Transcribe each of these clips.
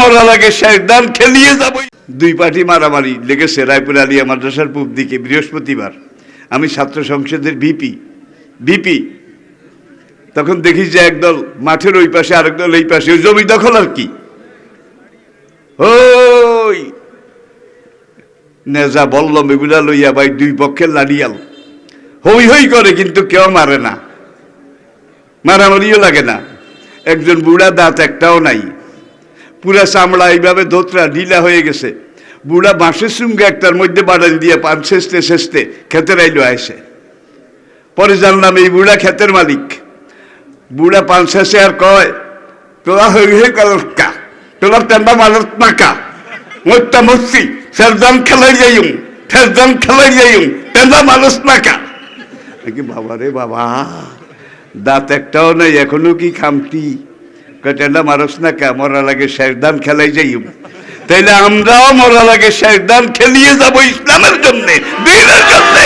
মরা লাগে শেষদান খেলিয়ে যাব দুই পার্টি মারামারি লেগেছে রায়পুর আলিয়া মাদ্রাসার পূব দিকে বৃহস্পতিবার। আমি ছাত্র সংসদের ভিপি। ভিপি, তখন দেখি যে একদল মাঠের ওই পাশে এই পাশে জমি দখল আর কি। নেজা বললম এগুলা লইয়া ভাই দুই পক্ষের লাড়িয়াল। হই হই করে কিন্তু কেউ মারে না। মারামারিও লাগে না। একজন বুড়া দাঁত একটাও নাই। পুরা চামড়া এইভাবে ধোতরা ঢিলা হয়ে গেছে। বুড়া বাঁশের সঙ্গে একটার মধ্যে বাড়াল দিয়ে পান শেষতে শেষতে খেতে রাইলো আইসে। পরে জানলাম এই বুড়া ক্ষেতের মালিক। বুড়া পান শেষে আর কয়, তোরা হয়ে হই কালকা তোরা তেমবা মালত নাকা মোটটা মস্তি সেরদান খেলাই যাইম সেরদান খেলাই যাইম তেমবা মানুষ নাকি বাবা রে বাবা, দাঁত একটাও নাই, এখনও কি খামতি? কটেলা মারস না কা মরা লাগে শেরদান খেলাই যাইম। তাইলে আমরাও মরা লাগে শেরদান খেলিয়ে যাব ইসলামের জন্য, দিনের জন্য।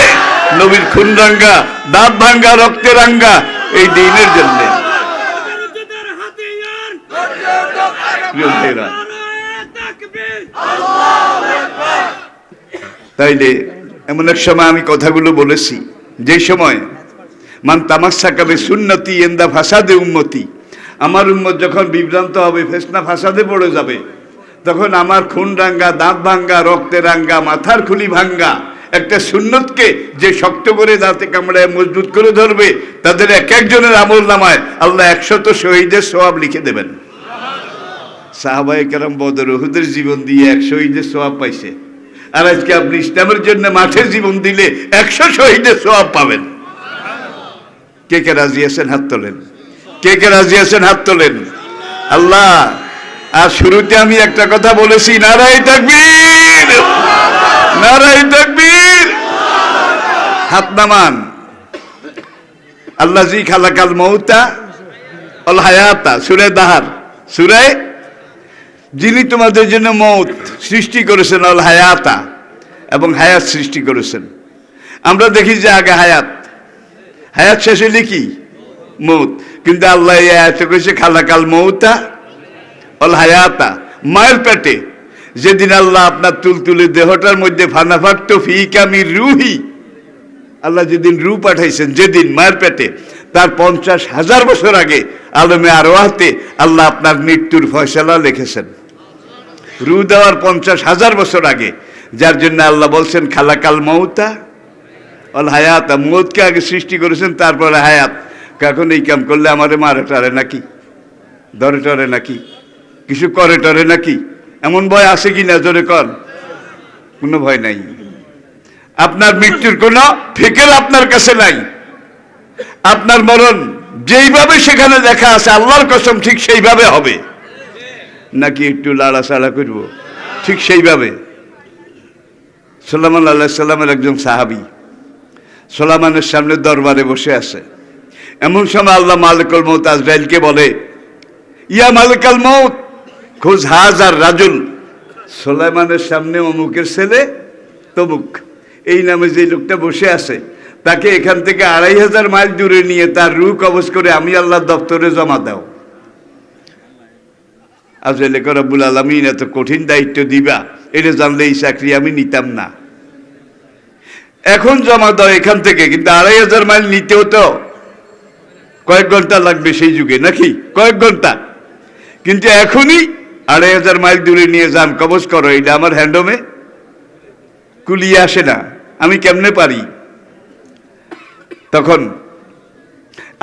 নবীর খুন রাঙ্গা দাঁত ভাঙ্গা, রক্তে রাঙ্গা, এই দিনের জন্য। তাইলে এমন এক সময় আমি কথাগুলো বলেছি। যে সময়, মান তামাশা কাবে সুন্নতি এন্দা ফাসাদে উন্মতি আমার উম্মত যখন বিভ্রান্ত হবে, ফেসনা ফাসাদে পড়ে যাবে। তখন আমার খুন রাঙ্গা, দাঁত ভাঙ্গা, রক্তে রাঙ্গা, মাথার খুলি ভাঙ্গা, একটা সুন্নতকে যে শক্ত করে দাঁতে কামড়ায় মজবুত করে ধরবে, তাদের এক একজনের আমল নামায় আল্লাহ একশত শহীদের সোয়াব লিখে দেবেন। সাহাবাই কেরাম বদর ওহুদের জীবন দিয়ে এক শহীদের সোয়াব পাইছে। আর আজকে আপনি ইসলামের জন্য মাঠে জীবন দিলে একশো শহীদের সোয়াব পাবেন। কে কে রাজি আছেন হাত তোলেন। কে কে রাজি আছেন হাত তোলেন। আল্লাহ, আর শুরুতে আমি একটা কথা বলেছি নারাই তাকবীর। নারাই তাকবীর। হাত নামান। আল্লাহ জি খালাকাল মৌতা অল হায়াতা, সুরে দাহার। সুরে, যিনি তোমাদের জন্য মৌত সৃষ্টি করেছেন, অল হায়াতা, এবং হায়াত সৃষ্টি করেছেন। আমরা দেখি যে আগে হায়াত। হায়াত শেষ হইলে কি? মৌত। কিন্তু আল্লাহ আয়াত করেছে খালাকাল মৌতা অল হায়াতা মায়ের পেটে। যেদিন আল্লাহ আপনার তুলতুলে দেহটার মধ্যে ফানাফাক্ত ফিকামি রুহি। আল্লাহ যেদিন রু পাঠাইছেন, যেদিন মায়ের পেটে, তার পঞ্চাশ হাজার বছর আগে আলমে আরোয়াতে আল্লাহ আপনার মৃত্যুর ফয়সালা লিখেছেন। রু দেওয়ার পঞ্চাশ হাজার বছর আগে, যার জন্য আল্লাহ বলছেন, খালাকাল মৌতা অল হায়াত মৌতকে আগে সৃষ্টি করেছেন, তারপরে হায়াত। কখন এই কাম করলে আমারে মারে টারে নাকি? ধরে টরে নাকি? কিছু করে টরে নাকি? এমন ভয় আছে কি না জোরে কর? কোনো ভয় নাই। আপনার মৃত্যুর কোনো ফিকের আপনার কাছে নাই। আপনার মরণ যেইভাবে সেখানে লেখা আছে, আল্লাহর কসম ঠিক সেইভাবে হবে। নাকি একটু লাড়াচাড়া করব? ঠিক সেইভাবে। সোলামান আল্লাহ সাল্লামের একজন সাহাবি সোলামানের সামনে দরবারে বসে আছে। এমন সময় আল্লাহ মালিকুল মৌত আজরাইলকে বলে, ইয়া মালিকাল মৌত খোঁজ হাজার রাজুল সোলাইমানের সামনে অমুকের ছেলে, তমুক। এই নামে যে লোকটা বসে আছে, তাকে এখান থেকে আড়াই হাজার মাইল দূরে নিয়ে তার রু কবজ করে আমি আল্লাহর দপ্তরে জমা দাও। আজলে রব্বুল আলমিন, এত কঠিন দায়িত্ব দিবা। এটা জানলে এই চাকরি আমি নিতাম না। এখন জমা দাও এখান থেকে, কিন্তু আড়াই হাজার মাইল নিতেও তো কয়েক ঘণ্টা লাগবে সেই যুগে, নাকি? কয়েক ঘণ্টা। কিন্তু এখনই আড়াই হাজার মাইল দূরে নিয়ে যান, কবজ করো এটা আমার হ্যান্ডমে। কুলিয়ে আসে না, আমি কেমনে পারি? তখন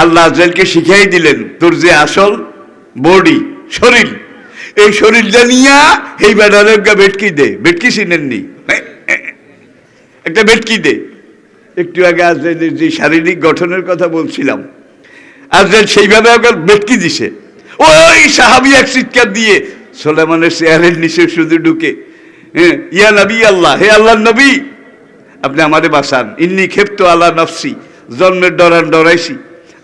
আল্লাহ আজরাইলকে শিখাই দিলেন, তোর যে আসল বডি, শরীর, এই শরীরটা নিয়া এই বেড়ালে বেটকি দে। বেটকি চিনেননি? একটা বেটকি দে। একটু আগে আজরাইলের যে শারীরিক গঠনের কথা বলছিলাম আজরাইল সেইভাবে একবার বেটকি দিছে। ওই সাহাবি এক চিৎকার দিয়ে, সোলেমানের চেয়ারের নিচে শুধু ঢুকে। হ্যাঁ ইয়া নবী আল্লাহ, হে আল্লাহ নবী, আপনি আমারে বাসান ইন্নি ক্ষেপ্ত আল্লাহ নফসি, জন্মের ডরান ডরাইছি।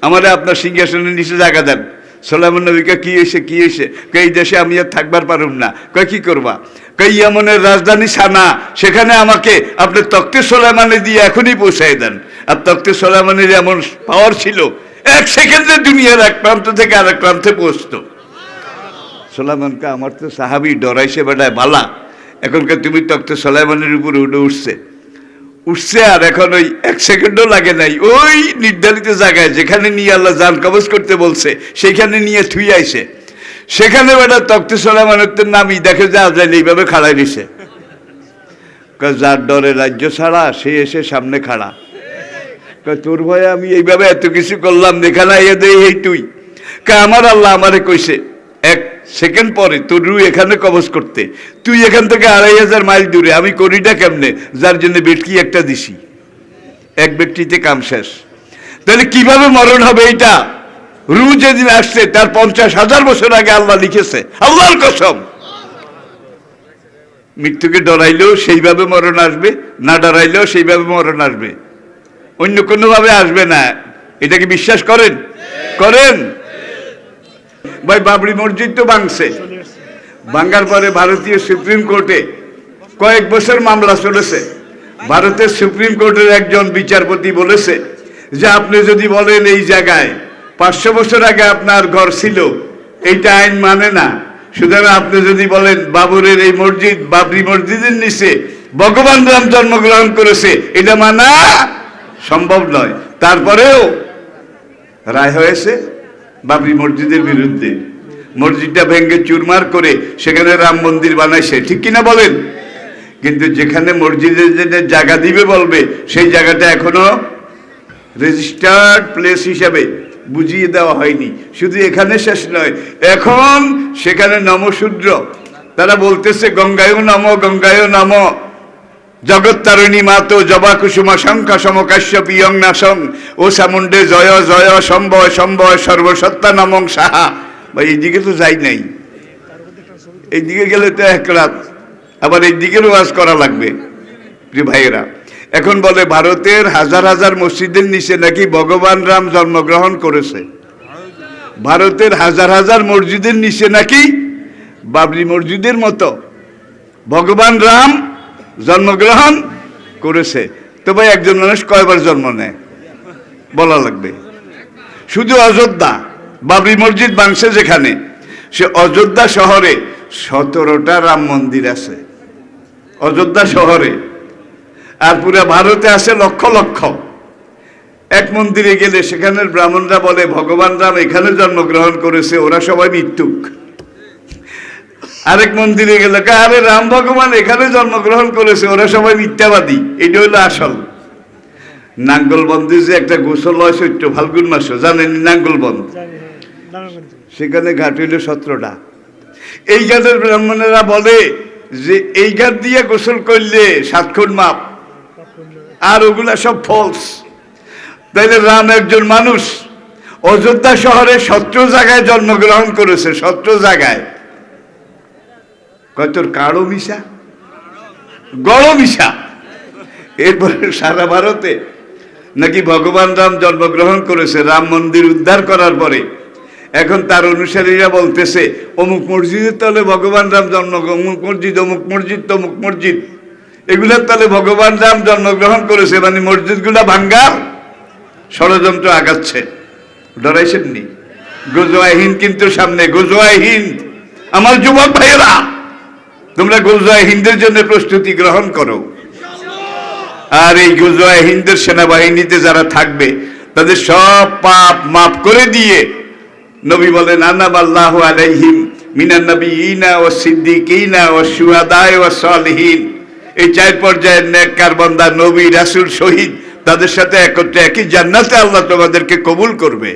আমারে আপনার সিংহাসনের নিচে জায়গা দেন। সোলামন নবীকে কি হয়েছে কি হয়েছে? এই দেশে আমি আর থাকবার পারুম না। কয়, কি করবা? কই ইয়ামনের রাজধানী সানা, সেখানে আমাকে আপনি তক্তে সোলাইমানে দিয়ে এখনই পৌঁছাই দেন। আর তক্তে সোলাইমানের এমন পাওয়ার ছিল এক সেকেন্ডে দুনিয়ার এক প্রান্ত থেকে আরেক প্রান্তে পৌঁছতো। সোলাইমানকে আমার তো সাহাবি ডরাইছে বেটায় বালা এখনকার তুমি তক্ত সোলাইমানের উপরে উঠে উঠছে। উঠছে আর এখন ওই এক সেকেন্ডও লাগে নাই ওই নির্ধারিত জায়গায় যেখানে নিয়ে আল্লাহ জান কবজ করতে বলছে সেখানে নিয়ে থুই আইছে। সেখানে বেটা তক্ত সোলাইমানের তো নামি দেখে যে আজরাইল এইভাবে খাড়াই কয়, যার ডরে রাজ্য ছাড়া সে এসে সামনে খাড়া। তোর ভয়ে আমি এইভাবে এত কিছু করলাম দেখানা এ দে এই তুই। কয়, আমার আল্লাহ আমারে কইছে এক সেকেন্ড পরে তোর রু এখানে কবজ করতে। তুই এখান থেকে আড়াই হাজার মাইল দূরে আমি করিটা কেমনে? যার জন্য বেটকি একটা দিছি। এক ব্যক্তিতে কাম শেষ। তাহলে কীভাবে মরণ হবে এইটা? রু যেদিন আসছে তার পঞ্চাশ হাজার বছর আগে আল্লাহ লিখেছে। আল্লাহর কসম। মৃত্যুকে ডরাইলেও সেইভাবে মরণ আসবে না ডরাইলেও সেইভাবে মরণ আসবে। অন্য কোনোভাবে আসবে না। এটাকে বিশ্বাস করেন? করেন? ভাই, বাবরি মসজিদ তো ভাঙছে। ভাঙ্গার পরে ভারতীয় সুপ্রিম কোর্টে কয়েক বছর মামলা চলেছে। ভারতের সুপ্রিম কোর্টের একজন বিচারপতি বলেছে যে, আপনি যদি বলেন এই জায়গায় পাঁচশো বছর আগে আপনার ঘর ছিল, এইটা আইন মানে না। সুতরাং আপনি যদি বলেন বাবরের এই মসজিদ, বাবরি মসজিদের নিচে ভগবান রাম জন্মগ্রহণ করেছে, এটা মানা সম্ভব নয়। তারপরেও রায় হয়েছে বাবরি মসজিদের বিরুদ্ধে। মসজিদটা ভেঙ্গে চুরমার করে সেখানে রাম মন্দির বানাইছে। ঠিক কিনা বলেন? কিন্তু যেখানে মসজিদের জায়গা দিবে বলবে, সেই জায়গাটা এখনও রেজিস্টার্ড প্লেস হিসাবে বুঝিয়ে দেওয়া হয়নি। শুধু এখানে শেষ নয়, এখন সেখানে নমশূদ্র। তারা বলতেছে গঙ্গায় নম গঙ্গায় নম। জগত্তারিণী মাতো জবা কুসুমা শঙ্খ সমকাশ্য পিয়ং নাসং। ও সামুন্ডে জয় জয় সম্বয় সম্বয় সর্বসত্তা নমং সাহা। বা এইদিকে তো যাই নাই। এইদিকে গেলে তো এক রাত। আবার এই দিকের ওয়াজ করা লাগবে। ভাইয়েরা, এখন বলে ভারতের হাজার হাজার মসজিদের নিচে নাকি ভগবান রাম জন্মগ্রহণ করেছে। ভারতের হাজার হাজার মসজিদের নিচে নাকি বাবরি মসজিদের মতো। ভগবান রাম জন্মগ্রহণ করেছে। তো ভাই, একজন মানুষ কয়বার জন্ম নেয়? বলা লাগবে। শুধু অযোধ্যা, বাবরি মসজিদ বাংছে যেখানে, সে অযোধ্যা শহরে সতেরোটা রাম মন্দির আছে। অযোধ্যা শহরে। আর পুরো ভারতে আছে লক্ষ লক্ষ। এক মন্দিরে গেলে সেখানের ব্রাহ্মণরা বলে, ভগবান রাম এখানে জন্মগ্রহণ করেছে, ওরা সবাই মৃত্যুক। আরেক মন্দিরে গেলে আরে রাম ভগবান এখানে জন্মগ্রহণ করেছে, ওরা সবাই মিথ্যাবাদী এটা হলো আসল। নাঙ্গলবন্দে যে একটা গোসল হয় চৈত্র ফাল্গুন মাসে, জানেন নাঙ্গলবন্দ? সেখানে ঘাট হইল সতেরোটা। এই ঘাটের ব্রাহ্মণেরা বলে যে, এই ঘাট দিয়ে গোসল করলে সাতক্ষণ মাপ, আর ওগুলা সব ফলস তাইলে রাম একজন মানুষ, অযোধ্যা শহরে সতেরো জায়গায় জন্মগ্রহণ করেছে, সতেরো জায়গায়। কয়, তোর মিশা? গড় মিশা। এরপরে সারা ভারতে নাকি ভগবান রাম জন্মগ্রহণ করেছে, রাম মন্দির উদ্ধার করার পরে। এখন তার অনুসারীরা বলতেছে, অমুক মসজিদের তলে ভগবান রাম জন্ম, অমুক মসজিদ অমুক মসজিদ, তমুক মসজিদ। এগুলোর তলে ভগবান রাম জন্মগ্রহণ করেছে মানে মসজিদগুলা ভাঙ্গার ষড়যন্ত্র আগাচ্ছে। ডরাইছেন নি? গোজোয়া হিন্দ কিন্তু সামনে গোজোয়া হিন্দ। আমার যুবক ভাইয়েরা তোমরা গোজোয়া হিন্দের জন্য প্রস্তুতি গ্রহণ করো। আর এই গোজোয়া হিন্দের সেনাবাহিনীতে যারা থাকবে, তাদের সব পাপ মাফ করে দিয়ে নবী বলেন আনাব আল্লাহ আলাইহিম মিনান নবী ইনা ও সিদ্দিকিনা ও সুহাদায় ও সালহীন। এই চার পর্যায়ের নেককার বান্দা নবী রাসূল শহীদ তাদের সাথে একত্রে একই জান্নাতে আল্লাহ তোমাদেরকে কবুল করবে।